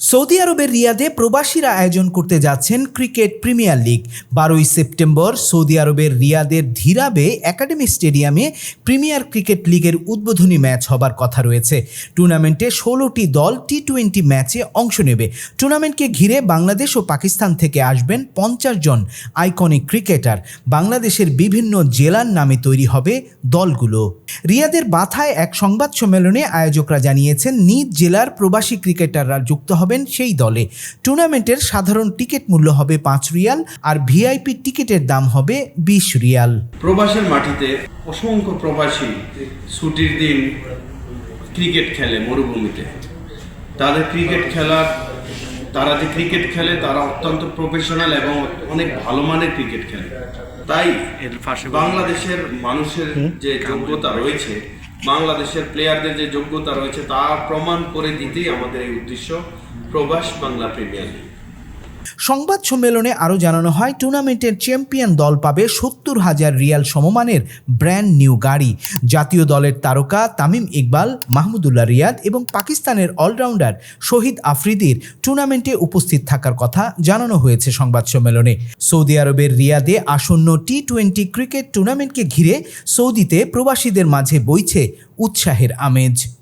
Saudi আরবের রিয়াদে প্রবাসীরা আয়োজন করতে যাচ্ছেন ক্রিকেট প্রিমিয়ার লিগ। বারোই সেপ্টেম্বর সৌদি আরবের রিয়াদের ধীরাবে একাডেমি স্টেডিয়ামে প্রিমিয়ার ক্রিকেট লিগের উদ্বোধনী ম্যাচ হবার কথা রয়েছে। টুর্নামেন্টে ষোলোটি দল টি টোয়েন্টি ম্যাচে অংশ নেবে। টুর্নামেন্টকে ঘিরে বাংলাদেশ ও পাকিস্তান থেকে আসবেন পঞ্চাশ জন আইকনিক ক্রিকেটার। বাংলাদেশের বিভিন্ন জেলার নামে তৈরি হবে দলগুলো। রিয়াদের বাথায় এক সংবাদ সম্মেলনে আয়োজকরা জানিয়েছেন, নিজ জেলার প্রবাসী ক্রিকেটাররা যুক্ত হবেন সেই দলে। টুর্নামেন্টের সাধারণ টিকিট মূল্য হবে পাঁচ রিয়াল আর ভিআইপি টিকিটের দাম হবে বিশ রিয়াল। প্রবাসের মাটিতে অসংখ্য প্রবাসী ছুটির দিন ক্রিকেট খেলে মরুভূমিতে। তাদের ক্রিকেট খেলার তারা যে ক্রিকেট খেলে তারা অত্যন্ত প্রফেশনাল এবং অনেক ভালো মানের ক্রিকেট খেলে। তাই বাংলাদেশের মানুষের যে যোগ্যতা রয়েছে বাংলাদেশের প্লেয়ারদের যে যোগ্যতা রয়েছে তা প্রমাণ করে দিতেই আমাদের এই উদ্দেশ্য প্রবাস বাংলা প্রিমিয়ার লিগ সংবাদ সম্মেলনে আরও জানানো হয়, টুর্নামেন্টের চ্যাম্পিয়ন দল পাবে সত্তর হাজার রিয়াল সমমানের ব্র্যান্ড নিউ গাড়ি। জাতীয় দলের তারকা তামিম ইকবাল, মাহমুদুল্লাহ রিয়াদ এবং পাকিস্তানের অলরাউন্ডার শহীদ আফ্রিদির টুর্নামেন্টে উপস্থিত থাকার কথা জানানো হয়েছে সংবাদ সম্মেলনে। সৌদি আরবের রিয়াদে আসন্ন টি টোয়েন্টি ক্রিকেট টুর্নামেন্টকে ঘিরে সৌদিতে প্রবাসীদের মাঝে বইছে উৎসাহের আমেজ।